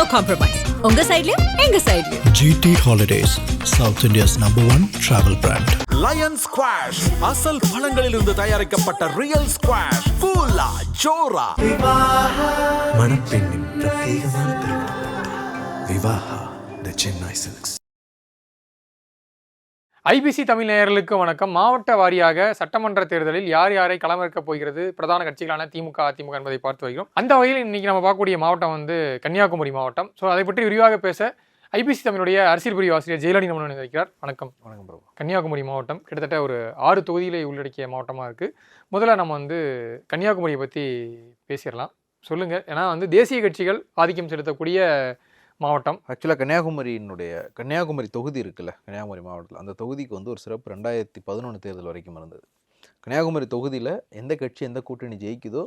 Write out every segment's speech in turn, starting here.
No compromise உங்க சைடுலயும் எங்க சைடுலயும் GT Holidays, South India's number one travel brand. Lion squash அசல் பழங்களிலிருந்து தயாரிக்கப்பட்ட ரியல் ஸ்குவாஷ் கூலா ஜோரா மணப்பெண்ணின் பிரத்யேகமான திருமணம். Vivaha the Chennai silks IBC Tamil நேயர்களுக்கு வணக்கம். மாவட்ட வாரியாக சட்டமன்ற தேர்தலில் யார் யாரை களமிறக்கப் போகிறது? பிரதான கட்சிகளான திமுக அதிமுக என்பதை பார்த்து வருகிறோம். அந்த வகையில் இன்னைக்கு நம்ம பார்க்கக்கூடிய மாவட்டம் வந்து கன்னியாகுமரி மாவட்டம். ஸோ அதை பற்றி விரிவாக பேச ஐபிசி தமிழுடைய அரசியல் பிரிவு ஆசிரியர் ஜெயலலிதா நம்ம இருக்கிறார் வணக்கம். வணக்கம் பிரபு. கன்னியாகுமரி மாவட்டம் கிட்டத்தட்ட ஒரு ஆறு தொகுதிகளை உள்ளடக்கிய மாவட்டமாக இருக்குது முதல்ல நம்ம வந்து கன்னியாகுமரியை பற்றி பேசிடலாம். சொல்லுங்கள் ஏன்னா வந்து தேசிய கட்சிகள் ஆதிக்கம் செலுத்தக்கூடிய மாவட்டம். ஆக்சுவலாக கன்னியாகுமரியினுடைய கன்னியாகுமரி தொகுதி இருக்குல்ல கன்னியாகுமரி மாவட்டத்தில். அந்த தொகுதிக்கு வந்து ஒரு சிறப்பு ரெண்டாயிரத்தி பதினொன்று தேர்தல் வரைக்கும் இருந்தது. கன்னியாகுமரி தொகுதியில் எந்த கட்சி எந்த கூட்டணி ஜெயிக்குதோ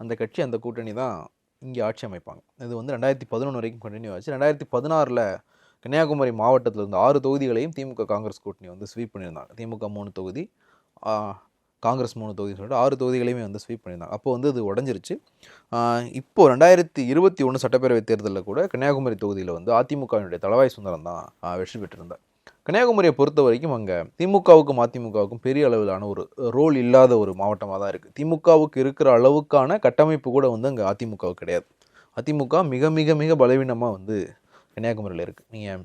அந்த கட்சி அந்த கூட்டணி தான் இங்கே ஆட்சி அமைப்பாங்க. இது வந்து ரெண்டாயிரத்தி பதினொன்று வரைக்கும் கண்டினியூ ஆச்சு. ரெண்டாயிரத்தி பதினாறில் கன்னியாகுமரி மாவட்டத்தில் இருந்த ஆறு தொகுதிகளையும் திமுக காங்கிரஸ் கூட்டணி வந்து ஸ்வீப் பண்ணியிருந்தாங்க. திமுக மூணு தொகுதி காங்கிரஸ் மூணு தொகுதி சொல்லிட்டு ஆறு தொகுதிகளையுமே வந்து ஸ்வீப் பண்ணியிருந்தாங்க. அப்போ வந்து அது உடஞ்சிருச்சு. இப்போது இப்போ ரெண்டாயிரத்தி இருபத்தி ஒன்று சட்டப்பேரவை தேர்தலில் கூட கன்னியாகுமரி தொகுதியில் வந்து அதிமுகவினுடைய தளவாய் சுந்தரம் தான் வெற்றி பெற்றிருந்தார். கன்னியாகுமரியை பொறுத்த வரைக்கும் அங்கே திமுகவுக்கும் அதிமுகவுக்கும் பெரிய அளவிலான ஒரு ரோல் இல்லாத ஒரு மாவட்டமாக தான் இருக்குது திமுகவுக்கு இருக்கிற அளவுக்கான கட்டமைப்பு கூட வந்து அங்கே அதிமுகவுக்கு கிடையாது. அதிமுக மிக மிக மிக பலவீனமாக வந்து கன்னியாகுமரியில் இருக்குது நீங்கள்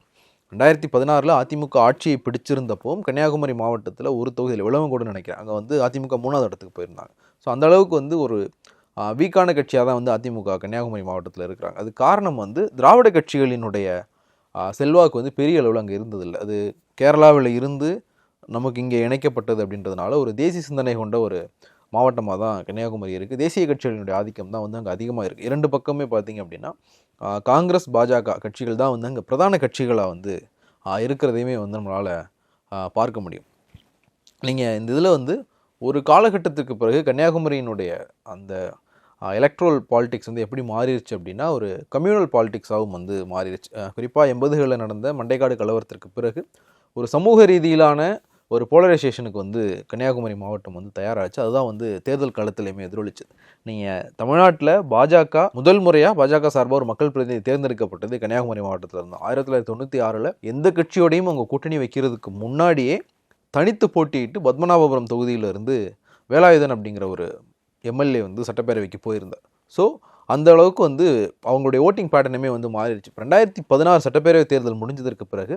ரெண்டாயிரத்தி பதினாறில் அதிமுக ஆட்சியை பிடிச்சிருந்தப்போவும் கன்னியாகுமரி மாவட்டத்தில் ஒரு தொகுதியில் விளவங்கூட நினைக்கிறேன். அங்கே வந்து அதிமுக மூணாவது இடத்துக்கு போயிருந்தாங்க. ஸோ அந்த அளவுக்கு வந்து ஒரு வீக்கான கட்சியாக தான் வந்து அதிமுக கன்னியாகுமரி மாவட்டத்தில் இருக்கிறாங்க. அது காரணம் வந்து திராவிட கட்சிகளினுடைய செல்வாக்கு வந்து பெரிய அளவில் அங்கே இருந்ததில்லை. அது கேரளாவில் இருந்து நமக்கு இங்கே இணைக்கப்பட்டது அப்படின்றதுனால ஒரு தேசிய சிந்தனை கொண்ட ஒரு மாவட்டமாக தான் கன்னியாகுமரி இருக்குது தேசிய கட்சிகளினுடைய ஆதிக்கம் தான் வந்து அங்கே அதிகமாக இருக்குது இரண்டு பக்கமே பார்த்தீங்க அப்படின்னா காங்கிரஸ் பாஜக கட்சிகள் தான் வந்து அங்கே பிரதான கட்சிகளாக வந்து இருக்கிறதையுமே வந்து நம்மளால் பார்க்க முடியும். நீங்கள் இந்த இதில் வந்து ஒரு காலகட்டத்துக்கு பிறகு கன்னியாகுமரியினுடைய அந்த எலக்ட்ரல் பாலிடிக்ஸ் வந்து எப்படி மாறிடுச்சு அப்படின்னா ஒரு கம்யூனல் பாலிடிக்ஸாகவும் வந்து மாறிடுச்சு குறிப்பாக எண்பதுகளில் நடந்த மண்டைக்காடு கலவரத்திற்கு பிறகு ஒரு சமூக ரீதியிலான ஒரு போலரைசேஷனுக்கு வந்து கன்னியாகுமரி மாவட்டம் வந்து தயாராச்சு. அதுதான் வந்து தேர்தல் காலத்திலையுமே எதிரொலிச்சது. நீங்கள் தமிழ்நாட்டில் பாஜக முதல் முறையாக பாஜக சார்பாக ஒரு மக்கள் பிரதிநிதி தேர்ந்தெடுக்கப்பட்டது கன்னியாகுமரி மாவட்டத்தில் இருந்தோம் ஆயிரத்தி தொள்ளாயிரத்தி தொண்ணூற்றி ஆறில் எந்த கட்சியோடையும் அவங்க கூட்டணி வைக்கிறதுக்கு முன்னாடியே தனித்து போட்டியிட்டு பத்மநாபபுரம் தொகுதியிலிருந்து வேலாயுதன் அப்படிங்கிற ஒரு எம்எல்ஏ வந்து சட்டப்பேரவைக்கு போயிருந்தார். ஸோ அந்த அளவுக்கு வந்து அவங்களுடைய ஓட்டிங் பேட்டர்னுமே வந்து மாறிடுச்சு. ரெண்டாயிரத்தி பதினாறு சட்டப்பேரவை தேர்தல் முடிஞ்சதற்கு பிறகு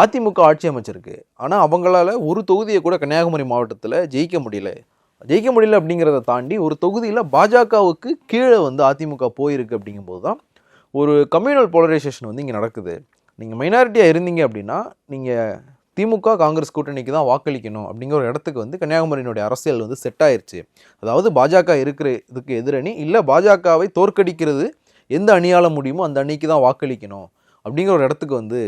அதிமுக ஆட்சி அமைச்சிருக்கு. ஆனால் அவங்களால ஒரு தொகுதியை கூட கன்னியாகுமரி மாவட்டத்தில் ஜெயிக்க முடியல. ஜெயிக்க முடியல அப்படிங்கிறத தாண்டி ஒரு தொகுதியில் பாஜகவுக்கு கீழே வந்து அதிமுக போயிருக்கு அப்படிங்கும்போது தான் ஒரு கம்யூனல் போலரைசேஷன் வந்து இங்கே நடக்குது. நீங்கள் மைனாரிட்டியாக இருந்தீங்க அப்படின்னா நீங்கள் திமுக காங்கிரஸ் கூட்டணிக்கு தான் வாக்களிக்கணும் அப்படிங்கிற ஒரு இடத்துக்கு வந்து கன்னியாகுமரியினுடைய அரசியல் வந்து செட் ஆயிடுச்சு அதாவது பாஜக இருக்கிற இதுக்கு எதிரணி இல்லை பாஜகவை தோற்கடிக்கிறது எந்த அணியால் முடியுமோ அந்த அணிக்கு தான் வாக்களிக்கணும் அப்படிங்கிற ஒரு இடத்துக்கு வந்து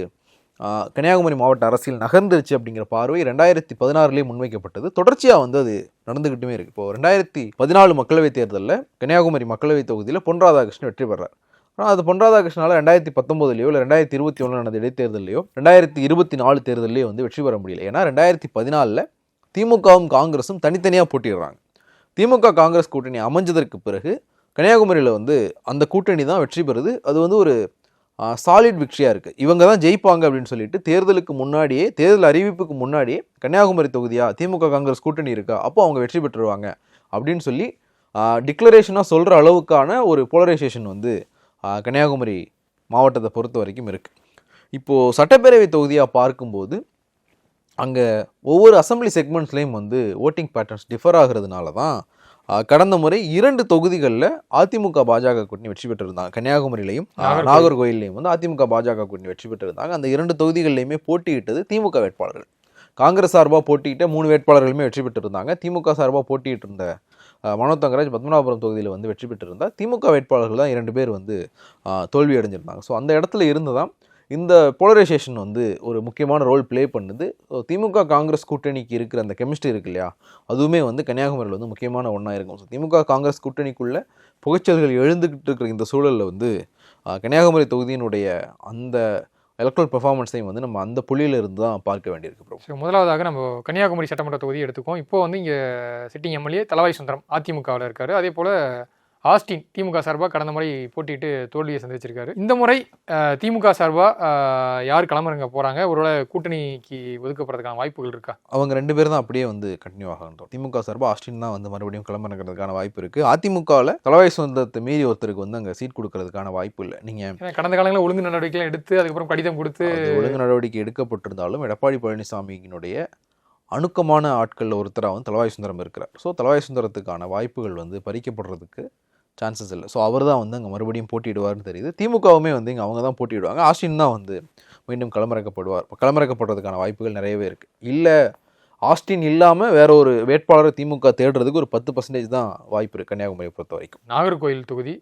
கன்னியாகுமரி மாவட்ட அரசியல் நகர்ந்துருச்சு அப்படிங்கிற பார்வை ரெண்டாயிரத்தி பதினாறுலேயே முன்வைக்கப்பட்டது. தொடர்ச்சியாக வந்து அது நடந்துக்கிட்டுமே இருக்குது இப்போது ரெண்டாயிரத்தி பதினாலு மக்களவைத் தேர்தலில் கன்னியாகுமரி மக்களவைத் தொகுதியில் பொன் ராதாகிருஷ்ணன் வெற்றி பெறார். ஆனால் அது பொன் ராதாகிருஷ்ணனால் ரெண்டாயிரத்தி பத்தொம்போதுலையோ இல்லை ரெண்டாயிரத்தி இருபத்தி ஒன்றில் நடந்த இடைத்தேர்தலையோ ரெண்டாயிரத்தி இருபத்தி நாலு தேர்தலையோ வந்து வெற்றி பெற முடியல. ஏன்னா ரெண்டாயிரத்தி பதினாலில் திமுகவும் காங்கிரஸும் தனித்தனியாக போட்டிடுறாங்க திமுக காங்கிரஸ் கூட்டணி அமைஞ்சதற்கு பிறகு கன்னியாகுமரியில் வந்து அந்த கூட்டணி தான் வெற்றி பெறுது. அது வந்து ஒரு சாலிட் விக்டரியாக இருக்குது இவங்க தான் ஜெயிப்பாங்க அப்படின்னு சொல்லிட்டு தேர்தலுக்கு முன்னாடியே தேர்தல் அறிவிப்புக்கு முன்னாடியே கன்னியாகுமரி தொகுதியா திமுக காங்கிரஸ் கூட்டணி இருக்கா? அப்போ அவங்க வெற்றி பெற்றுருவாங்க அப்படின்னு சொல்லி டிக்ளரேஷனாக சொல்கிற அளவுக்கான ஒரு போலரைசேஷன் வந்து கன்னியாகுமரி மாவட்டத்தை பொறுத்த வரைக்கும் இருக்குது இப்போது சட்டப்பேரவை தொகுதியாக பார்க்கும்போது அங்கே ஒவ்வொரு அசம்பிளி செக்மெண்ட்ஸ்லேயும் வந்து ஓட்டிங் பேட்டர்ன்ஸ் டிஃபர் ஆகிறதுனால தான் கடந்த முறை இரண்டு தொகுதிகளில் அதிமுக பாஜக கூட்டணி வெற்றி பெற்றிருந்தாங்க. கன்னியாகுமரியிலையும். நாகர்கோயிலையும் வந்து அதிமுக பாஜக கூட்டணி வெற்றி பெற்றிருந்தாங்க. அந்த இரண்டு தொகுதிகளிலையுமே போட்டியிட்டது திமுக வேட்பாளர்கள். காங்கிரஸ் சார்பாக போட்டியிட்ட மூணு வேட்பாளர்களுமே வெற்றி பெற்றிருந்தாங்க. திமுக சார்பாக போட்டியிட்டு இருந்த மனோ தங்கராஜ் பத்மநாபபுரம் தொகுதியில் வந்து வெற்றி பெற்றிருந்தார். திமுக வேட்பாளர்கள் தான் இரண்டு பேர் வந்து தோல்வி அடைஞ்சிருந்தாங்க ஸோ அந்த இடத்துல இருந்து தான் இந்த போலரைசேஷன் வந்து ஒரு முக்கியமான ரோல் ப்ளே பண்ணுது. திமுக காங்கிரஸ் கூட்டணிக்கு இருக்கிற அந்த கெமிஸ்ட்ரி இருக்கு இல்லையா? அதுவுமே வந்து கன்னியாகுமரியில் வந்து முக்கியமான ஒன்றா இருக்கும். ஸோ திமுக காங்கிரஸ் கூட்டணிக்குள்ளே புகைச்சல்கள் எழுந்துக்கிட்டு இருக்கிற இந்த சூழலில் வந்து கன்னியாகுமரி தொகுதியினுடைய அந்த எலக்ட்ரல் பெர்ஃபார்மன்ஸையும் வந்து நம்ம அந்த புள்ளியில இருந்து தான் பார்க்க வேண்டியிருக்கு ப்ரோ ஸோ முதலாவதாக நம்ம கன்னியாகுமரி சட்டமன்ற தொகுதி எடுத்துக்கோம் இப்போ வந்து இங்கே சிட்டிங் எம்எல்ஏ தலவாய் சுந்தரம் அதிமுகவில் இருக்கார். அதே போல் ஆஸ்டின் திமுக சார்பாக கடந்த முறை போட்டியிட்டு தோல்வியை சந்திச்சிருக்காரு. இந்த முறை திமுக சார்பாக யார் களமிறங்க போகிறாங்க ஒருவேளை கூட்டணிக்கு ஒதுக்கப்படுறதுக்கான வாய்ப்புகள் இருக்கா? அவங்க ரெண்டு பேரும் தான் அப்படியே வந்து கண்டினியூ ஆகணும் திமுக சார்பாக ஆஸ்டின் தான் வந்து மறுபடியும் கிளம்புறதுக்கான வாய்ப்பு இருக்கு. அதிமுகவில் தலைவாய் சொந்தத்தை மீறி ஒருத்தருக்கு வந்து அங்கே சீட் கொடுக்கறதுக்கான வாய்ப்பு இல்லை. நீங்க ஏன்னா கடந்த காலங்களில் ஒழுங்கு நடவடிக்கைலாம் எடுத்து அதுக்கப்புறம் கடிதம் கொடுத்து ஒழுங்கு நடவடிக்கை எடுக்கப்பட்டிருந்தாலும் எடப்பாடி பழனிசாமியினுடைய அணுக்கமான ஆட்களில் ஒருத்தராக வந்து தலவாய் சுந்தரம் இருக்கிறார். ஸோ தலவாய் சுந்தரத்துக்கான வாய்ப்புகள் வந்து பறிக்கப்படுறதுக்கு சான்சஸ் இல்லை. ஸோ அவர் தான் வந்து அங்கே மறுபடியும் போட்டியிடுவார்னு தெரியுது. திமுகவுமே வந்து இங்கே அவங்க தான் போட்டியிடுவாங்க. ஆஸ்டின் தான் வந்து மீண்டும் களமிறக்கப்படுவார். களமிறக்கப்படுறதுக்கான வாய்ப்புகள் நிறையவே இருக்குது இல்லை ஆஸ்டின் இல்லாமல் வேற ஒரு வேட்பாளரை திமுக தேடுறதுக்கு ஒரு பத்து பர்சன்டேஜ் தான் வாய்ப்பு இருக்குது கன்னியாகுமரியை பொறுத்த வரைக்கும். நாகர்கோயில் தொகுதி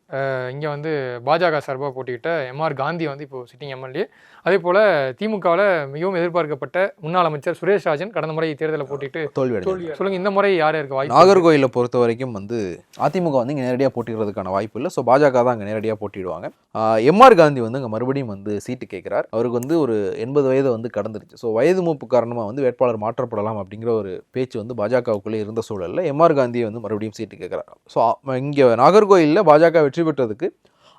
இங்கே வந்து பாஜக சார்பாக போட்டியிட்ட எம்ஆர் காந்தி வந்து இப்போ சிட்டிங் எம்எல்ஏ அதே போல் திமுகவில் மிகவும் எதிர்பார்க்கப்பட்ட முன்னாள் அமைச்சர் சுரேஷ் ராஜன் கடந்த முறை தேர்தலில் போட்டிட்டு தோல்வி அடைஞ்சார். தோல்வி சொல்லுங்க இந்த முறை யார் யாருக்கு வாய்ப்பு? நாகர்கோயிலை பொறுத்த வரைக்கும் வந்து அதிமுக வந்து இங்கே நேரடியாக போட்டிடுறதுக்கான வாய்ப்பு இல்லை. ஸோ பாஜக தான் அங்கே நேரடியாக போட்டிடுவாங்க எம்ஆர் காந்தி வந்து அங்கே மறுபடியும் வந்து சீட்டு கேட்குறார் அவருக்கு வந்து ஒரு எண்பது வயது வந்து கடந்துருச்சு ஸோ வயது மூப்பு காரணமாக வந்து வேட்பாளர் மாற்றப்படலாம் அப்படிங்கிற ஒரு பேச்சு வந்து பாஜகவுக்குள்ளே இருந்த சூழலில் எம்ஆர் காந்தியை வந்து மறுபடியும் சீட்டு கேட்குறாரு. ஸோ இங்கே நாகர்கோயிலில் பாஜக வெற்றி பெற்றதுக்கு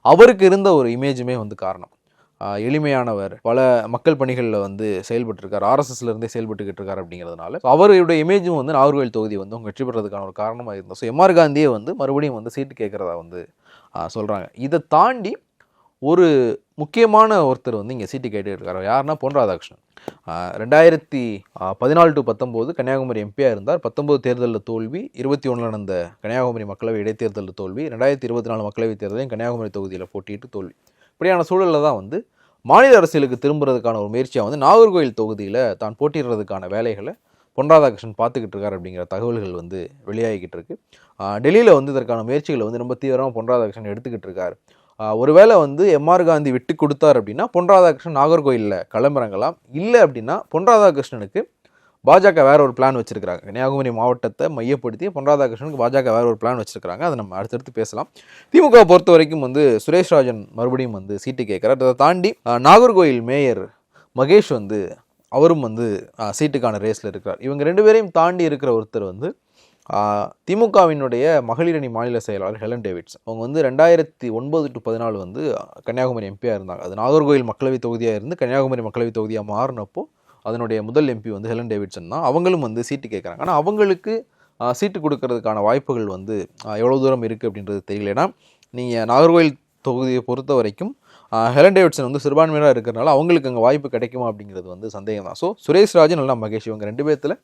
அவருக்கு இருந்த ஒரு இமேஜுமே வந்து காரணம். எளிமையானவர் பல மக்கள் பணிகளில் வந்து செயல்பட்டுருக்கார் ஆர்எஸ்எஸ்லேருந்தே செயல்பட்டுக்கிட்டு இருக்கார் அப்படிங்கிறதுனால. அவருடைய இமேஜும் வந்து நாகர்கோவில் தொகுதி வந்து அவங்க வெற்றி பெறதுக்கான ஒரு காரணமாக இருந்தோம் ஸோ எம்ஆர் காந்தியை வந்து மறுபடியும் வந்து சீட்டு கேட்குறதா வந்து சொல்கிறாங்க இதை தாண்டி ஒரு முக்கியமான ஒருத்தர் வந்து இங்கே சீட்டு கேட்டுட்டு இருக்கார். யாருன்னா பொன் ராதாகிருஷ்ணன். ரெண்டாயிரத்தி பதினாலு டு பத்தொம்போது கன்னியாகுமரி எம்பியாக இருந்தார். பத்தொம்போது தேர்தலில் தோல்வி இருபத்தி ஒன்றில் நடந்த கன்னியாகுமரி மக்களவை இடைத்தேர்தலில் தோல்வி ரெண்டாயிரத்தி இருபத்தி நாலு மக்களவைத் தேர்தலையும் கன்னியாகுமரி தொகுதியில் போட்டியிட்டு தோல்வி. இப்படியான சூழலில் தான் வந்து மாநில அரசியலுக்கு திரும்புறதுக்கான ஒரு முயற்சியாக வந்து நாகர்கோவில் தொகுதியில் தான் போட்டியிடுறதுக்கான வேலைகளை பொன் ராதாகிருஷ்ணன் பார்த்துக்கிட்டு இருக்கார் அப்படிங்கிற தகவல்கள் வந்து வெளியாகிக்கிட்டு இருக்கு. டெல்லியில் வந்து இதற்கான முயற்சிகளை வந்து ரொம்ப தீவிரமாக பொன் ராதாகிருஷ்ணன் எடுத்துக்கிட்டு இருக்கார். ஒருவேளை வந்து எம்ஆர் காந்தி விட்டு கொடுத்தார் அப்படின்னா பொன் ராதாகிருஷ்ணன் நாகர்கோயிலில் களமிறங்கலாம் இல்லை அப்படின்னா பொன் ராதாகிருஷ்ணனுக்கு பாஜக வேற ஒரு பிளான் வச்சிருக்காங்க கன்னியாகுமரி மாவட்டத்தை மையப்படுத்தி பொன் ராதாகிருஷ்ணனுக்கு பாஜக வேற ஒரு பிளான் வச்சிருக்காங்க அதை நம்ம அடுத்தடுத்து பேசலாம். திமுக பொறுத்த வரைக்கும் வந்து சுரேஷ் ராஜன் மறுபடியும் வந்து சீட்டு கேட்குறார். அதை தாண்டி நாகர்கோயில் மேயர் மகேஷ் வந்து அவரும் வந்து சீட்டுக்கான ரேஸில் இருக்கிறார். இவங்க ரெண்டு பேரையும் தாண்டி இருக்கிற ஒருத்தர் வந்து திமுகவினுடைய மகளிரணி மாநில செயலாளர் ஹெலன் டேவிட்ஸ். அவங்க வந்து ரெண்டாயிரத்தி ஒன்பது டு பதினாலு வந்து கன்னியாகுமரி எம்பியாக இருந்தாங்க. அது நாகர்கோவில் மக்களவை தொகுதியாக இருந்து கன்னியாகுமரி மக்களவை தொகுதியாக மாறினப்போ அதனுடைய முதல் எம்பி வந்து ஹெலன் டேவிட்சன் தான். அவங்களும் வந்து சீட்டு கேட்குறாங்க. ஆனால் அவங்களுக்கு சீட்டு கொடுக்கறதுக்கான வாய்ப்புகள் வந்து எவ்வளோ தூரம் இருக்குது அப்படின்றது தெரியல. ஏன்னா நீங்கள் நாகர்கோவில் தொகுதியை பொறுத்த வரைக்கும் ஹெலன் டேவிட்சன் வந்து சிறுபான்மையினராக இருக்கிறனால அவங்களுக்கு அங்கே வாய்ப்பு கிடைக்குமா அப்படிங்கிறது வந்து சந்தேகம் தான் ஸோ சுரேஷ் ராஜன் நல்லா மகேஷ் இவங்க ரெண்டு பேர்த்தில்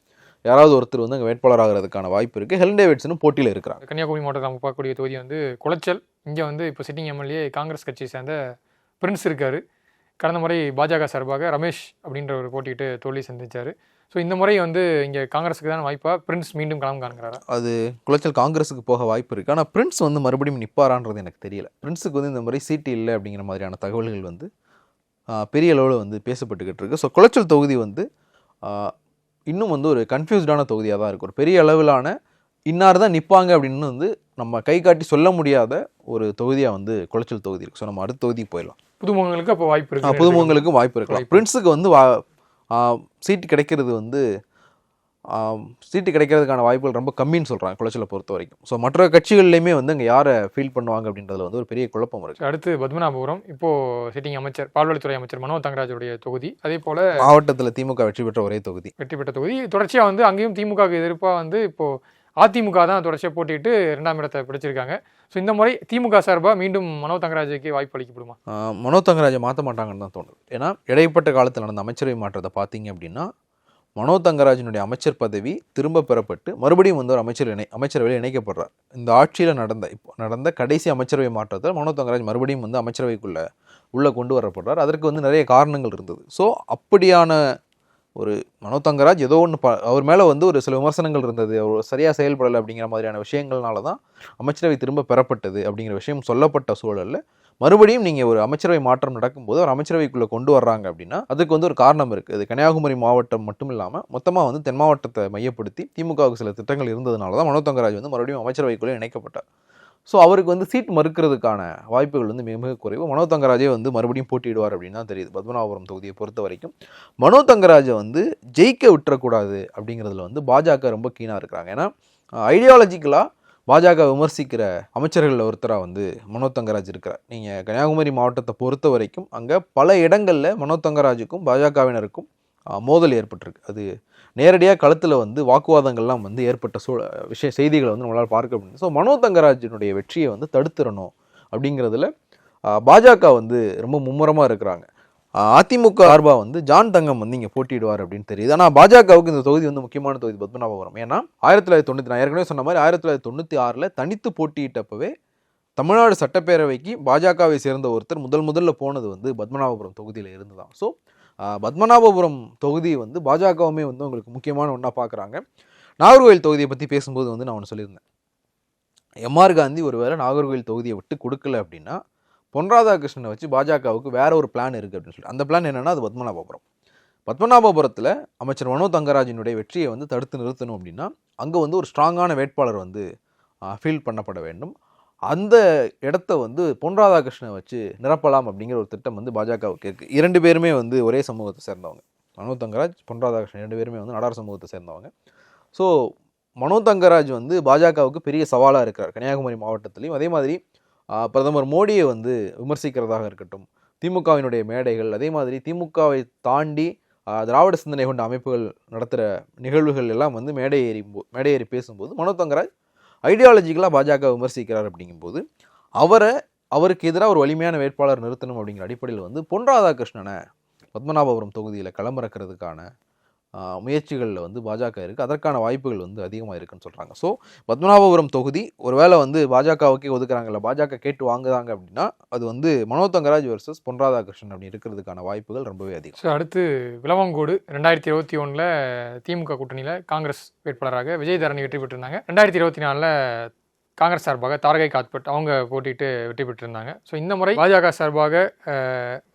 யாராவது ஒருத்தர் வந்து அங்கே வேட்பாளர் ஆகிறதுக்கான வாய்ப்பு இருக்குது ஹெலன் டேவிட்சனும் போட்டியில் இருக்கிறாங்க கன்னியாகுமரி மாவட்டத்தில் நம்ம பார்க்கக்கூடிய தொகுதி வந்து குளச்சல். இங்கே வந்து இப்போ சிட்டிங் எம்எல்ஏ காங்கிரஸ் கட்சியை சேர்ந்த பிரின்ஸ் இருக்காரு. கடந்த முறை பாஜக சார்பாக ரமேஷ் அப்படின்ற ஒரு போட்டியிட்டு தோல்வி சந்திச்சார். ஸோ இந்த முறை வந்து இங்கே காங்கிரஸுக்கு தான் வாய்ப்பாக பிரின்ஸ் மீண்டும் களம் காண்கிறாரா? அது குளச்சல் காங்கிரஸுக்கு போக வாய்ப்பு இருக்குது ஆனால் பிரின்ஸ் வந்து மறுபடியும் நிப்பாரான்றது எனக்கு தெரியல. பிரின்ஸுக்கு வந்து இந்த முறை சீட்டு இல்லை அப்படிங்கிற மாதிரியான தகவல்கள் வந்து பெரிய அளவில் வந்து பேசப்பட்டுக்கிட்டு இருக்கு. ஸோ குளச்சல் தொகுதி வந்து இன்னும் வந்து ஒரு கன்ஃபியூஸ்டான தொகுதியாக தான் இருக்கும் ஒரு பெரிய அளவிலான இன்னார் தான் நிற்பாங்க அப்படின்னு வந்து நம்ம கை காட்டி சொல்ல முடியாத ஒரு தொகுதியாக வந்து குளச்சல் தொகுதி இருக்குது ஸோ நம்ம அடுத்த தொகுதிக்கு போயிடலாம். புதுமுகங்களுக்கு அப்போ வாய்ப்பு ஆ, இருக்கு புதுமுகங்களுக்கும் வாய்ப்பு இருக்கலாம். பிரின்ஸுக்கு வந்து வா- சீட்டு கிடைக்கிறது வந்து சீட்டு கிடைக்கிறதுக்கான வாய்ப்புகள் ரொம்ப கம்மின்னு சொல்கிறாங்க குளச்சலை பொறுத்த வரைக்கும். ஸோ மற்ற கட்சிகள்லையுமே வந்து அங்கே யாரை ஃபீல் பண்ணுவாங்க அப்படின்றதுல வந்து ஒரு பெரிய குழப்பம் இருக்குது அடுத்து பத்மநாபபுரம் இப்போ சிட்டிங் அமைச்சர் பால்வளித்துறை அமைச்சர் மனோ தங்கராஜுடைய தொகுதி அதே போல மாவட்டத்தில் திமுக வெற்றி பெற்ற ஒரே தொகுதி. வெற்றி பெற்ற தொகுதி. தொடர்ச்சியாக வந்து அங்கேயும் திமுகவுக்கு எதிர்ப்பாக வந்து இப்போ அதிமுக தான் தொடர்ச்சியாக போட்டிட்டு இரண்டாம் இடத்தை பிடிச்சிருக்காங்க. ஸோ இந்த முறை திமுக சார்பாக மீண்டும் மனோ தங்கராஜுக்கு வாய்ப்பு அளிக்கப்படுமா? மனோ தங்கராஜை மாற்ற மாட்டாங்கன்னு தான் தோணுது. ஏன்னா இடைப்பட்ட காலத்தில் நடந்த அமைச்சரவை மாற்றத்தை பார்த்தீங்க அப்படின்னா மனோ தங்கராஜனுடைய அமைச்சர் பதவி திரும்ப பெறப்பட்டு மறுபடியும் வந்து ஒரு அமைச்சர் இணை அமைச்சரவையில் இணைக்கப்படுறார். இந்த ஆட்சியில் நடந்த இப்போ நடந்த கடைசி அமைச்சரவை மாற்றத்தில் மனோ தங்கராஜ் மறுபடியும் வந்து அமைச்சரவைக்குள்ளே உள்ளே கொண்டு வரப்படுறார். அதற்கு வந்து நிறைய காரணங்கள் இருந்தது. ஸோ அப்படியான ஒரு மனோ தங்கராஜ் ஏதோ ஒன்று ப அவர் மேலே வந்து ஒரு சில விமர்சனங்கள் இருந்தது. அவர் சரியாக செயல்படலை அப்படிங்கிற மாதிரியான விஷயங்கள்னால தான் அமைச்சரவை திரும்ப பெறப்பட்டது அப்படிங்கிற விஷயம் சொல்லப்பட்ட சூழலில் மறுபடியும் நீங்கள் ஒரு அமைச்சரவை மாற்றம் நடக்கும்போது ஒரு அமைச்சரவைக்குள்ளே கொண்டு வர்றாங்க அப்படின்னா அதுக்கு வந்து ஒரு காரணம் இருக்குது அது கன்னியாகுமரி மாவட்டம் மட்டும் இல்லாமல் மொத்தமாக வந்து தென் மாவட்டத்தை மையப்படுத்தி திமுகவுக்கு சில திட்டங்கள் இருந்ததுனால தான் மனோ தங்கராஜ் வந்து மறுபடியும் அமைச்சரவைக்குள்ளே இணைக்கப்பட்டார். ஸோ அவருக்கு வந்து சீட் மறுக்கிறதுக்கான வாய்ப்புகள் வந்து மிக மிக குறைவு. மனோ தங்கராஜே வந்து மறுபடியும் போட்டியிடுவார் அப்படின்னு தான் தெரியுது. பத்மநாபபுரம் தொகுதியை பொறுத்த வரைக்கும். மனோ தங்கராஜை வந்து ஜெயிக்க விட்டுறக்கூடாது அப்படிங்கிறதுல வந்து பாஜக ரொம்ப கீனாக இருக்கிறாங்க. ஏன்னா ஐடியாலஜிக்கலாக பாஜக விமர்சிக்கிற அமைச்சர்களில் ஒருத்தராக வந்து மனோ தங்கராஜ் இருக்கிறார். நீங்கள் கன்னியாகுமரி மாவட்டத்தை பொறுத்த வரைக்கும் அங்கே பல இடங்களில் மனோ தங்கராஜுக்கும் பாஜகவினருக்கும் மோதல் ஏற்பட்டிருக்கு. அது நேரடியாக களத்தில் வந்து வாக்குவாதங்கள்லாம் வந்து ஏற்பட்ட சூழ விஷய செய்திகளை வந்து நம்மளால் பார்க்க முடியும் ஸோ மனோ தங்கராஜனுடைய வெற்றியை வந்து தடுத்துறணும் அப்படிங்கிறதுல பாஜக வந்து ரொம்ப மும்முரமாக இருக்கிறாங்க. அதிமுக சார்பாக வந்து ஜான் தங்கம் வந்து இங்கே போட்டியிடுவார் அப்படின்னு தெரியுது. ஆனால் பாஜகவுக்கு இந்த தொகுதி வந்து முக்கியமான தொகுதி பத்மநாபபுரம். ஏன்னா ஆயிரத்தி தொள்ளாயிரத்தி தொண்ணூற்றி நான் ஏற்கனவே சொன்ன மாதிரி ஆயிரத்தி தொள்ளாயிரத்தி தொண்ணூற்றி ஆறில் தனித்து போட்டியிட்டப்பவே தமிழ்நாடு சட்டப்பேரவைக்கு பாஜகவை சேர்ந்த ஒருத்தர் முதல் முதல்ல போனது வந்து பத்மநாபபுரம் தொகுதியில் இருந்து தான் ஸோ பத்மநாபபுரம் தொகுதி வந்து பாஜகவுமே வந்து உங்களுக்கு முக்கியமான ஒன்றா பார்க்குறாங்க நாகர்கோவில் தொகுதியை பற்றி பேசும்போது வந்து நான் ஒன்று சொல்லியிருந்தேன். எம்ஆர் காந்தி ஒருவேளை நாகர்கோவில் தொகுதியை விட்டு கொடுக்கல அப்படின்னா பொன் ராதாகிருஷ்ணனை வச்சு பாஜகவுக்கு வேற ஒரு பிளான் இருக்குது அப்படின்னு சொல்லி. அந்த பிளான் என்னென்னா அது பத்மநாபபுரம். பத்மநாபபுரத்தில் அமைச்சர் மனோ தங்கராஜினுடைய வெற்றியை வந்து தடுத்து நிறுத்தணும் அப்படின்னா அங்கே வந்து ஒரு ஸ்ட்ராங்கான வேட்பாளர் வந்து ஃபீல் பண்ணப்பட வேண்டும். அந்த இடத்த வந்து பொன் ராதாகிருஷ்ணனை வச்சு நிரப்பலாம் அப்படிங்கிற ஒரு திட்டம் வந்து பாஜகவுக்கு இருக்குது இரண்டு பேருமே வந்து ஒரே சமூகத்தை சேர்ந்தவங்க. மனோ தங்கராஜ் பொன் ராதாகிருஷ்ணன் ரெண்டு பேருமே வந்து நடார் சமூகத்தை சேர்ந்தவங்க. ஸோ மனோ தங்கராஜ் வந்து பாஜகவுக்கு பெரிய சவாலாக இருக்கிறார். கன்னியாகுமரி மாவட்டத்திலையும் அதே மாதிரி பிரதமர் மோடியை வந்து விமர்சிக்கிறதாக இருக்கட்டும் திமுகவினுடைய மேடைகள் அதே மாதிரி திமுகவை தாண்டி திராவிட சிந்தனை கொண்ட அமைப்புகள் நடத்துகிற நிகழ்வுகள் எல்லாம் வந்து மேடை ஏறி மேடை ஏறி பேசும்போது மனோ தங்கராஜ் ஐடியாலஜிக்கலாக பாஜக விமர்சிக்கிறார் அப்படிங்கும்போது அவரை அவருக்கு எதிராக ஒரு வலிமையான வேட்பாளர் நிறுத்தணும் அப்படிங்கிற அடிப்படையில் வந்து பொன் ராதாகிருஷ்ணனை பத்மநாபபுரம் தொகுதியில் களமிறக்கிறதுக்கான முயற்சிகளில் வந்து பாஜக இருக்குது அதற்கான வாய்ப்புகள் வந்து அதிகமாக இருக்குன்னு சொல்கிறாங்க ஸோ பத்மநாபபுரம் தொகுதி ஒருவேளை வந்து பாஜகவுக்கே ஒதுக்குறாங்கல்ல பாஜக கேட்டு வாங்குறாங்க அப்படின்னா அது வந்து மனோ தங்கராஜ் வர்சஸ் பொன் ராதாகிருஷ்ணன் அப்படி இருக்கிறதுக்கான வாய்ப்புகள் ரொம்பவே அதிகம். ஸோ அடுத்து விலவங்கோடு ரெண்டாயிரத்தி இருபத்தி ஒன்றில் திமுக கூட்டணியில் காங்கிரஸ் வேட்பாளராக விஜய் தரணி வெற்றி பெற்றிருந்தாங்க. ரெண்டாயிரத்தி இருபத்தி நாலில் காங்கிரஸ் சார்பாக தாரகை காத்பட் அவங்க போட்டிட்டு வெற்றி பெற்றிருந்தாங்க. ஸோ இந்த முறை பாஜக சார்பாக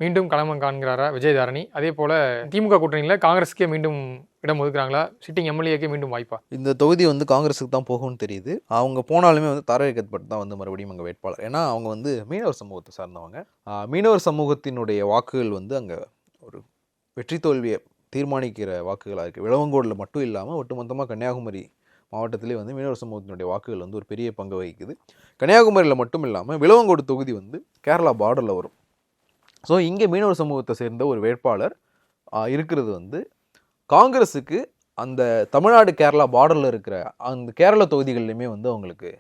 மீண்டும் களமம் காண்கிறாரா விஜயதாரணி? அதே போல் திமுக கூட்டணியில் காங்கிரஸுக்கே மீண்டும் இடம் ஒதுக்குறாங்களா? சிட்டிங் எம்எல்ஏக்கே மீண்டும் வாய்ப்பா? இந்த தொகுதி வந்து காங்கிரஸுக்கு தான் போகும்னு தெரியுது. அவங்க போனாலுமே வந்து தாரகை கத்பட் தான் வந்து மறுபடியும் அங்கே வேட்பாளர். ஏன்னா அவங்க வந்து மீனவர் சமூகத்தை சார்ந்தவங்க. மீனவர் சமூகத்தினுடைய வாக்குகள் வந்து அங்கே ஒரு வெற்றி தோல்வியை தீர்மானிக்கிற வாக்குகளாக இருக்குது விளவங்கோடில் மட்டும் இல்லாமல் ஒட்டுமொத்தமாக கன்னியாகுமரி மாவட்டத்திலே வந்து மீனவர் சமூகத்தினுடைய வாக்குகள் வந்து ஒரு பெரிய பங்கு வகிக்குது. கன்னியாகுமரியில் மட்டும் இல்லாமல் விலவங்கோடு தொகுதி வந்து கேரளா பார்டரில் வரும். ஸோ இங்கே மீனவர் சமூகத்தை சேர்ந்த ஒரு வேட்பாளர் இருக்கிறது வந்து காங்கிரஸுக்கு அந்த தமிழ்நாடு கேரளா பார்டரில் இருக்கிற அந்த கேரள தொகுதிகள்லையுமே வந்து அவங்களுக்கு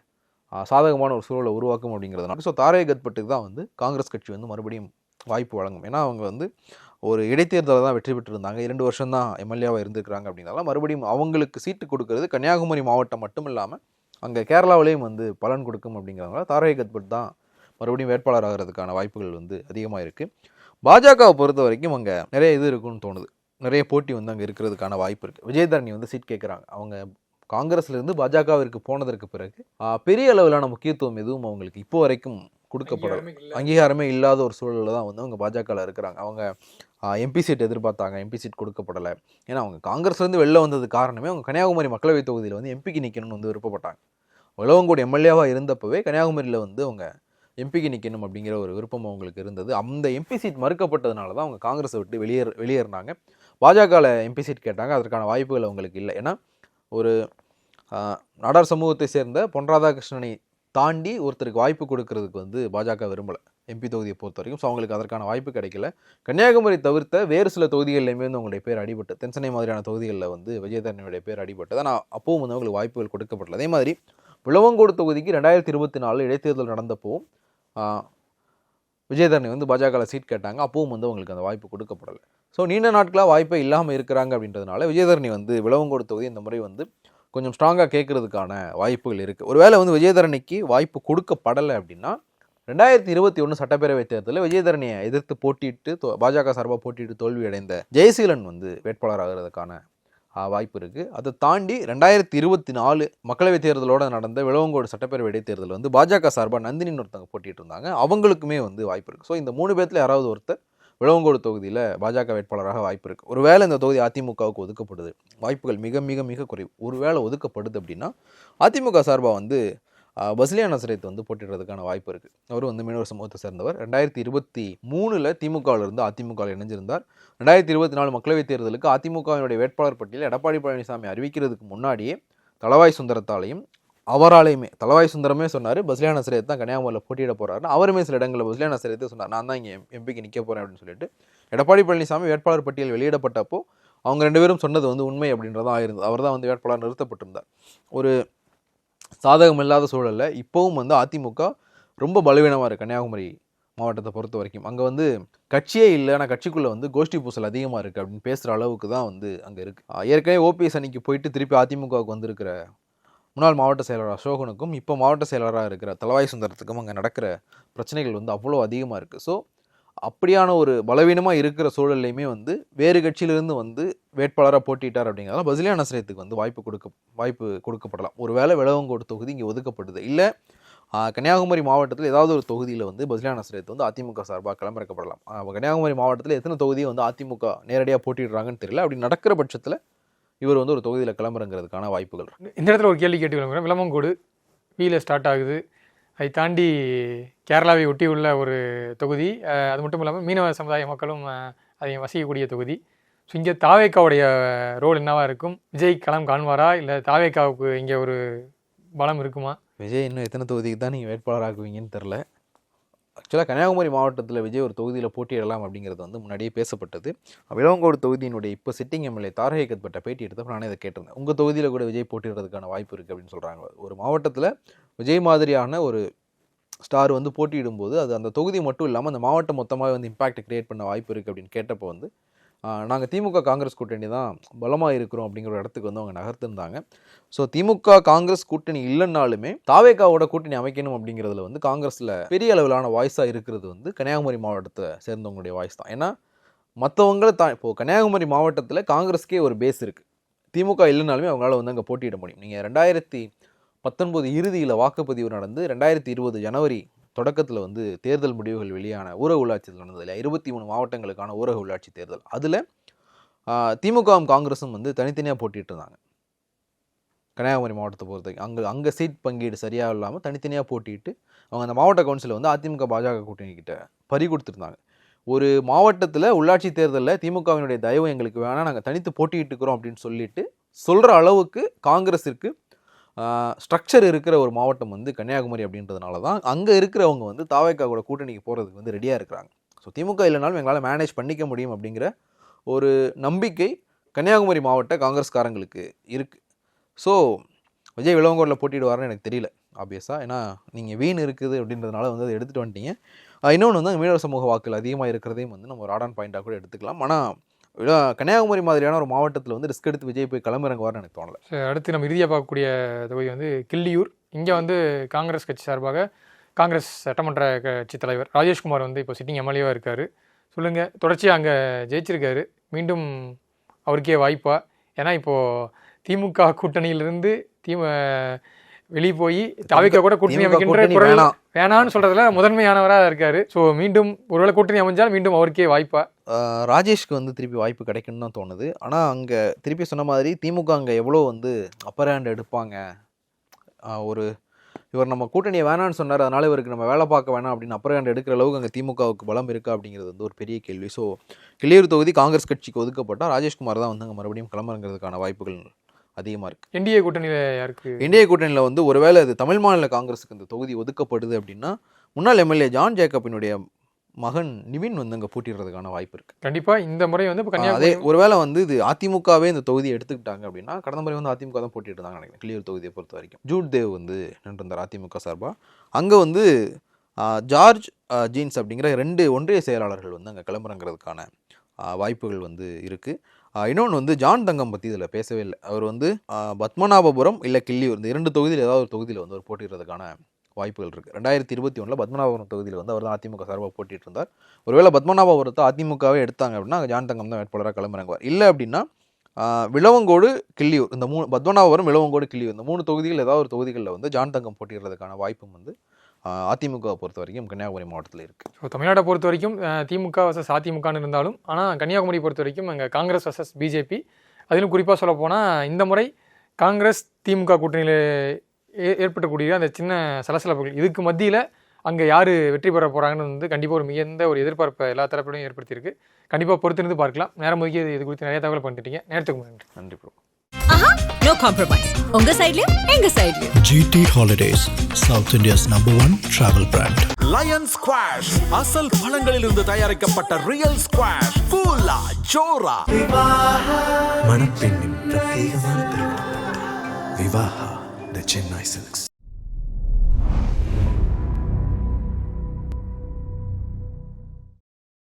சாதகமான ஒரு சூழலை உருவாக்கும் அப்படிங்கிறதுனால. ஸோ தாரக தான் வந்து காங்கிரஸ் கட்சி வந்து மறுபடியும் வாய்ப்பு வழங்கும். ஏன்னா அவங்க வந்து ஒரு இடைத்தேர்தலில் தான் வெற்றி பெற்றிருந்தாங்க. இரண்டு வருஷம் தான் எம்எல்ஏவாக இருந்திருக்கிறாங்க அப்படின்னால மறுபடியும் அவங்களுக்கு சீட்டு கொடுக்கறது கன்னியாகுமரி மாவட்டம் மட்டும் இல்லாமல் அங்கே கேரளாவிலையும் வந்து பலன் கொடுக்கும் அப்படிங்கிறதுனால தாரக கத்பட் தான் மறுபடியும் வேட்பாளர் ஆகிறதுக்கான வாய்ப்புகள் வந்து அதிகமாக இருக்குது பாஜகவை பொறுத்த வரைக்கும் அங்கே நிறைய இது இருக்குன்னு தோணுது. நிறைய போட்டி வந்து அங்கே இருக்கிறதுக்கான வாய்ப்பு இருக்குது விஜயதரணி வந்து சீட் கேட்குறாங்க அவங்க காங்கிரஸ்லேருந்து பாஜகவிற்கு போனதற்கு பிறகு பெரிய அளவிலான முக்கியத்துவம் எதுவும் அவங்களுக்கு இப்போ வரைக்கும் கொடுக்கப்படல. அங்கீகாரமே இல்லாத ஒரு சூழலில் தான் வந்து அவங்க பாஜகவில் இருக்கிறாங்க. அவங்க எம்பி சீட் எதிர்பார்த்தாங்க. எம்பி சீட் கொடுக்கப்படலை. ஏன்னா அவங்க காங்கிரஸ்லேருந்து வெளில வந்தது காரணமே அவங்க கன்னியாகுமரி மக்களவை தொகுதியில் வந்து எம்பிக்கு நிற்கணும்னு வந்து விருப்பப்பட்டாங்க. உலவங்கோடு எம்எல்ஏவாக இருந்தப்பவே கன்னியாகுமரியில் வந்து அவங்க எம்பிக்கு நிற்கணும் அப்படிங்கிற ஒரு விருப்பம் அவங்களுக்கு இருந்தது. அந்த எம்பி சீட் மறுக்கப்பட்டதுனால தான் அவங்க காங்கிரஸை விட்டு வெளியேற வெளியேறினாங்க. பாஜகவில் எம்பி சீட் கேட்டாங்க. அதற்கான வாய்ப்புகள் அவங்களுக்கு இல்லை. ஏன்னா ஒரு நாடார் சமூகத்தை சேர்ந்த பொன் ராதாகிருஷ்ணனை தாண்டி ஒருத்தருக்கு வாய்ப்பு கொடுக்கறதுக்கு வந்து பாஜக விரும்பலை. எம்பி தொகுதியை பொறுத்த வரைக்கும் ஸோ அவங்களுக்கு அதற்கான வாய்ப்பு கிடைக்கல. கன்னியாகுமரி தவிர்த்த வேறு சில தொகுதிகளிலையுமே வந்து அவங்களுடைய பேர் அடிபட்டு தென்சென்னை மாதிரியான தொகுதிகளில் வந்து விஜயதரனுடைய பேர் அடிபட்டது. ஆனால் அப்போவும் வந்து அவங்களுக்கு வாய்ப்புகள் கொடுக்கப்படல. அதே மாதிரி விளவங்கோடு தொகுதிக்கு ரெண்டாயிரத்தி இருபத்தி நாலு இடைத்தேர்தல் நடந்தப்போ விஜயதரணி வந்து பாஜகவில் சீட் கேட்டாங்க. அப்பவும் வந்து அவங்களுக்கு அந்த வாய்ப்பு கொடுக்கப்படலை. ஸோ நீண்ட நாட்களாக வாய்ப்பே இல்லாமல் இருக்கிறாங்க அப்படின்றதுனால விஜயதரணி வந்து விளவங்கோடு தொகுதி இந்த முறை வந்து கொஞ்சம் ஸ்ட்ராங்காக கேட்கறதுக்கான வாய்ப்புகள் இருக்குது ஒருவேளை வந்து விஜயதரணிக்கு வாய்ப்பு கொடுக்கப்படலை அப்படின்னா ரெண்டாயிரத்தி இருபத்தி ஒன்று சட்டப்பேரவை தேர்தலில் விஜயதரணியை எதிர்த்து போட்டியிட்டு பாஜக சார்பாக போட்டியிட்டு தோல்வியடைந்த ஜெயசீலன் வந்து வேட்பாளர் ஆகிறதுக்கான வாய்ப்பு இருக்குது அதை தாண்டி ரெண்டாயிரத்தி இருபத்தி நாலு மக்களவைத் தேர்தலோடு நடந்த விளவங்கோடு சட்டப்பேரவை இடைத்தேர்தல் வந்து பாஜக சார்பாக நந்தினின்னு ஒருத்தவங்க போட்டிட்டு இருந்தாங்க. அவங்களுக்குமே வந்து வாய்ப்பு இருக்குது ஸோ இந்த மூணு பேர்த்தில் யாராவது ஒருத்தர் விளவங்கோடு தொகுதியில் பாஜக வேட்பாளராக வாய்ப்பு இருக்குது ஒருவேளை இந்த தொகுதி அதிமுகவுக்கு ஒதுக்கப்படுது. வாய்ப்புகள் மிக மிக மிக குறைவு. ஒருவேளை ஒதுக்கப்படுது அப்படின்னா அதிமுக சார்பாக வந்து பஸ்லியா பசிலியா நசரத் வந்து போட்டிடுறதுக்கான வாய்ப்பு இருக்குது அவர் வந்து மீனவர் சமூகத்தை சேர்ந்தவர். ரெண்டாயிரத்தி இருபத்தி மூணில் திமுகவில் இருந்து அதிமுகவில் இணைஞ்சிருந்தார். ரெண்டாயிரத்தி இருபத்தி நாலு மக்களவைத் தேர்தலுக்கு அதிமுகவினுடைய வேட்பாளர் பட்டியலில் எடப்பாடி பழனிசாமி அறிவிக்கிறதுக்கு முன்னாடியே தளவாய் சுந்தரத்தாலையும் அவராலையுமே தலவாய் சுந்தரமே சொன்னார். பஸ்லியான சிறையத் தான் கன்னியாகுமரியில் போட்டியிட போகிறாருன்னு அவருமே சில இடங்களில் பஸ்லியா சிறையத்தை சொன்னார். நான் தான் இங்கே எம்பிக்கு நிற்க போகிறேன் அப்படின்னு சொல்லிட்டு. எடப்பாடி பழனிசாமி வேட்பாளர் பட்டியல் வெளியிடப்பட்டப்போ அவங்க ரெண்டு பேரும் சொன்னது வந்து உண்மை அப்படின்றதான் ஆயிருந்தது அவர் தான் வந்து வேட்பாளர் நிறுத்தப்பட்டிருந்தார். ஒரு சாதகம் இல்லாத சூழலில் இப்போவும் வந்து அதிமுக ரொம்ப பலவீனமாக இருக்குது கன்னியாகுமரி மாவட்டத்தை பொறுத்த வரைக்கும். அங்கே வந்து கட்சியே இல்லை ஆனால் கட்சிக்குள்ளே வந்து கோஷ்டி பூசல் அதிகமாக இருக்குது அப்படின்னு பேசுகிற அளவுக்கு தான் வந்து அங்கே இருக்குது ஏற்கனவே ஓபிஎஸ் அன்னைக்கு போயிட்டு திருப்பி அதிமுகவுக்கு வந்திருக்கிற முன்னாள் மாவட்ட செயலர் அசோகனுக்கும் இப்போ மாவட்ட செயலாளராக இருக்கிற தலவாய் சுந்தரத்துக்கும் அங்கே நடக்கிற பிரச்சனைகள் வந்து அவ்வளோ அதிகமாக இருக்குது ஸோ அப்படியான ஒரு பலவீனமாக இருக்கிற சூழல்லையுமே வந்து வேறு கட்சியிலிருந்து வந்து வேட்பாளராக போட்டிட்டார் அப்படிங்கிறதால பசிலியான நசரத்துக்கு வந்து வாய்ப்பு கொடுக்க வாய்ப்பு கொடுக்கப்படலாம். ஒரு வேளை விளவங்கோடு தொகுதி இங்கே ஒதுக்கப்படுது. இல்லை கன்னியாகுமரி மாவட்டத்தில் ஏதாவது ஒரு தொகுதியில் வந்து பசிலியான நசரத் வந்து அதிமுக சார்பாக களமிறக்கப்படலாம் கன்னியாகுமரி மாவட்டத்தில் எத்தனை தொகுதியை வந்து அதிமுக நேரடியாக போட்டிடுறாங்கன்னு தெரியல. அப்படி நடக்கிற பட்சத்தில் இவர் வந்து ஒரு தொகுதியில் கிளம்புறங்கிறதுக்கான வாய்ப்புகள் இந்த இடத்துல ஒரு கேள்வி கேட்டு விளம்பரம் விளம்பங்கோடு வீல ஸ்டார்ட் ஆகுது. அதை தாண்டி கேரளாவை ஒட்டி உள்ள ஒரு தொகுதி அது மட்டும் இல்லாமல் மீனவ சமுதாய மக்களும் அதை வசிக்கக்கூடிய தொகுதி. ஸோ இங்கே தாவேக்காவுடைய ரோல் என்னவாக இருக்கும்? விஜய் களம் காண்பாரா? இல்லை தாவேக்காவுக்கு இங்கே ஒரு பலம் இருக்குமா? விஜய் இன்னும் எத்தனை தொகுதிக்கு தான் நீங்கள் வேட்பாளராக்குவீங்கன்னு தெரில. ஆக்சுவலாக கன்னியாகுமரி மாவட்டத்தில் விஜய் ஒரு தொகுதியில் போட்டியிடலாம் அப்படிங்கிறது வந்து முன்னாடியே பேசப்பட்டது. விலவங்கோடு தொகுதியினுடைய இப்போ சிட்டிங் எம்எல்ஏ தாரகத் பட்ட பேட்டி எடுத்தப்ப நானே இதை கேட்டிருந்தேன். உங்கள் தொகுதியில் கூட விஜய் போட்டியிடுறதுக்கான வாய்ப்பு இருக்குது அப்படின்னு சொல்கிறாங்க ஒரு மாவட்டத்தில் விஜய் மாதிரியான ஒரு ஸ்டார் வந்து போட்டியிடும்போது அது அந்த தொகுதி மட்டும் இல்லாமல் அந்த மாவட்டம் மொத்தமாக வந்து இம்பாக்ட் கிரியேட் பண்ண வாய்ப்பு இருக்குது அப்படின்னு கேட்டப்போ வந்து நாங்கள் திமுக காங்கிரஸ் கூட்டணி தான் பலமாக இருக்கிறோம் அப்படிங்கிற ஒரு இடத்துக்கு வந்து அவங்க நகர்த்திருந்தாங்க. ஸோ திமுக காங்கிரஸ் கூட்டணி இல்லைன்னாலுமே தாவேக்காவோட கூட்டணி அமைக்கணும் அப்படிங்கிறதுல வந்து காங்கிரஸில் பெரிய அளவிலான வாய்ஸாக இருக்கிறது வந்து கன்னியாகுமரி மாவட்டத்தை சேர்ந்தவங்களுடைய வாய்ஸ் தான். ஏன்னா மற்றவங்கள தா இப்போது கன்னியாகுமரி மாவட்டத்தில் காங்கிரஸ்க்கே ஒரு பேஸ் இருக்குது திமுக இல்லைனாலுமே அவங்களால வந்து அங்கே போட்டியிட முடியும். நீங்கள் ரெண்டாயிரத்தி பத்தொன்பது இறுதியில் வாக்குப்பதிவு நடந்து ரெண்டாயிரத்தி இருபது ஜனவரி தொடக்கத்தில் வந்து தேர்தல் முடிவுகள் வெளியான ஊரக உள்ளாட்சி தேர்தல் நடந்தது இல்லையா? இருபத்தி மூணு மாவட்டங்களுக்கான ஊரக உள்ளாட்சி தேர்தல். அதில் திமுகவும் காங்கிரஸும் வந்து தனித்தனியாக போட்டிட்டு இருந்தாங்க. கன்னியாகுமரி மாவட்டத்தை பொறுத்தவரைக்கும் அங்கே அங்கே சீட் பங்கீடு சரியாக இல்லாமல் தனித்தனியாக போட்டிட்டு அவங்க அந்த மாவட்ட கவுன்சிலில் வந்து அதிமுக பாஜக கூட்டணிக்கிட்ட பறி கொடுத்துருந்தாங்க. ஒரு மாவட்டத்தில் உள்ளாட்சி தேர்தலில் திமுகவினுடைய தயவு எங்களுக்கு வேணாம் நாங்கள் தனித்து போட்டியிட்டு இருக்கிறோம் அப்படின்னு சொல்லிட்டு சொல்கிற அளவுக்கு காங்கிரஸிற்கு ஸ்ட்ரக்சர் இருக்கிற ஒரு மாவட்டம் வந்து கன்னியாகுமரி அப்படின்றதுனால தான் அங்கே இருக்கிறவங்க வந்து தாவேக்காவோட கூட்டணிக்கு போகிறதுக்கு வந்து ரெடியாக இருக்கிறாங்க. ஸோ திமுக இல்லைனாலும் எங்களால் மேனேஜ் பண்ணிக்க முடியும் அப்படிங்கிற ஒரு நம்பிக்கை கன்னியாகுமரி மாவட்ட காங்கிரஸ்காரங்களுக்கு இருக்குது ஸோ விஜய் விளவங்கோரில் போட்டிடுவாருன்னு எனக்கு தெரியல ஆப்வியஸாக ஏன்னா நீங்கள் வீண் இருக்குது அப்படின்றதுனால வந்து அதை எடுத்துகிட்டு வந்துட்டீங்க. இன்னொன்று வந்து மீனவர் சமூக வாக்குகள் அதிகமாக இருக்கிறதையும் வந்து நம்ம ஒரு ஆடான் பாயிண்ட்டாக கூட எடுத்துக்கலாம். ஆனால் கன்னியாகுமரி மாதிரியான ஒரு மாவட்டத்தில் வந்து ரிஸ்க் எடுத்து விஜய் போய் களமிறங்குவார்னு எனக்கு தோணலை. அடுத்து நம்ம இறுதியாக பார்க்கக்கூடிய தொகுதி வந்து கிள்ளியூர். இங்கே வந்து காங்கிரஸ் கட்சி சார்பாக காங்கிரஸ் சட்டமன்ற கட்சி தலைவர் ராஜேஷ்குமார் வந்து இப்போ சிட்டிங் எம்எல்ஏவாக இருக்கார். சொல்லுங்கள் தொடர்ச்சியாக அங்கே ஜெயிச்சிருக்காரு. மீண்டும் அவருக்கே வாய்ப்பா. ஏன்னா இப்போது திமுக கூட்டணியிலிருந்து திமு வெளியே போய் தாவிக்க கூட கூட்டணி அமைக்கின்ற குரல் வேணாம். வேணான்னு சொல்றதுல முதன்மையானவராக இருக்காரு. ஸோ மீண்டும் ஒருவேளை கூட்டணி அமைஞ்சால் மீண்டும் அவருக்கே வாய்ப்பா. ராஜேஷ்க்கு வந்து திருப்பி வாய்ப்பு கிடைக்கும்னு தான் தோணுது. ஆனால் அங்கே திருப்பி சொன்ன மாதிரி திமுக அங்கே எவ்வளோ வந்து அப்பர் ஹேண்ட் எடுப்பாங்க? ஒரு இவர் நம்ம கூட்டணியை வேணான்னு சொன்னார் அதனால இவருக்கு நம்ம வேலை பார்க்க வேணாம் அப்படின்னு ஹேண்ட் எடுக்கிற அளவுக்கு அங்கே திமுகவுக்கு பலம் இருக்கா அப்படிங்கிறது வந்து ஒரு பெரிய கேள்வி. ஸோ கிளியூர் தொகுதி காங்கிரஸ் கட்சிக்கு ஒதுக்கப்பட்டால் ராஜேஷ்குமார் தான் வந்து அங்கே மறுபடியும் கிளம்புறதுக்கான வாய்ப்புகள் அதிகமாக இருக்குது என்டிஏ கூட்டணியில் யாருக்கு? இந்திய கூட்டணியில் வந்து ஒருவேளை அது தமிழ் மாநில காங்கிரஸுக்கு இந்த தொகுதி ஒதுக்கப்படுது அப்படின்னா முன்னாள் எம்எல்ஏ ஜான் ஜேக்கப்பினுடைய மகன் நிவின் வந்து அங்கே போட்டிடுறதுக்கான வாய்ப்பு இருக்குது கண்டிப்பா இந்த முறை வந்து இப்போ அதே ஒருவேளை வந்து இது அதிமுகவே இந்த தொகுதியை எடுத்துக்கிட்டாங்க அப்படின்னா கடந்த முறை வந்து அதிமுக தான் போட்டிட்டு இருந்தாங்க நினைக்கிறேன் கிளியூர் தொகுதியை பொறுத்த வரைக்கும். ஜூட் தேவ் வந்து நின்றிருந்தார் அதிமுக சார்பாக அங்கே வந்து ஜார்ஜ் ஜீன்ஸ் அப்படிங்கிற ரெண்டு ஒன்றிய செயலாளர்கள் வந்து அங்கே கிளம்புறங்கிறதுக்கான வாய்ப்புகள் வந்து இருக்குது இன்னொன்று வந்து ஜான் தங்கம் பற்றி இதில் பேசவே இல்லை. அவர் வந்து பத்மநாபபுரம் இல்லை கிள்ளியூர் இந்த இரண்டு தொகுதியில் ஏதாவது ஒரு தொகுதியில் வந்து அவர் போட்டிடுறதுக்கான வாய்ப்புகள் இருக்குது ரெண்டாயிரத்தி இருபத்தி ஒன்றில் பத்மநாபபுரம் தொகுதியில் வந்து அவர் தான் அதிமுக சார்பாக போட்டிட்டு இருந்தார் ஒருவேளை பத்மநாபபுரத்தை அதிமுகவே எடுத்தாங்க அப்படின்னா ஜான் தங்கம் தான் வேட்பாளராக கிளம்புறாங்குவார் இல்லை அப்படின்னா விளவங்கோடு கிள்ளியூர் இந்த மூணு பத்மநாபபுரம் விளவங்கோடு கிள்ளியூர் இந்த மூணு தொகுதிகள் ஏதாவது ஒரு தொகுதிகளில் வந்து ஜான் தங்கம் போட்டிடுறதுக்கான வாய்ப்பும் வந்து ஆஹ், அதிமுகவை பொறுத்த வரைக்கும் கன்னியாகுமரி மாவட்டத்தில் இருக்குது ஸோ தமிழ்நாட்டை பொறுத்த வரைக்கும் திமுக வர்சஸ் அதிமுகன்னு இருந்தாலும் ஆனால் கன்னியாகுமரி பொறுத்த வரைக்கும் அங்கே காங்கிரஸ் வர்சஸ் பிஜேபி. அதிலும் குறிப்பாக சொல்ல போனால் இந்த முறை காங்கிரஸ் திமுக கூட்டணியில் ஏ ஏற்பட்டக்கூடிய அந்த சின்ன சலசலப்புகள் இதுக்கு மத்தியில் அங்கே யார் வெற்றி பெற போகிறாங்கன்னு வந்து கண்டிப்பாக ஒரு மிகுந்த ஒரு எதிர்பார்ப்பை எல்லா தரப்பிலையும் ஏற்படுத்தியிருக்கு. கண்டிப்பாக பொறுத்திருந்து பார்க்கலாம். நேரம் ஒதுக்கி இது குறித்து நிறைய தகவல் பண்ணிட்டீங்க. நேரத்துக்கு நன்றி. நன்றி ப்ரோ. நோ காம்ப்ரமைஸ் உங்க சைடுலயும் எங்க சைடுலயும் GT Holidays, South India's number one travel brand. Lion squash அசல் பழங்களிலிருந்து தயாரிக்கப்பட்ட ரியல் ஸ்குவாஷ் கூலா ஜோரா மணப்பெண்ணின் பிரத்யேகமான விவாஹா த சென்னை சில்க்ஸ்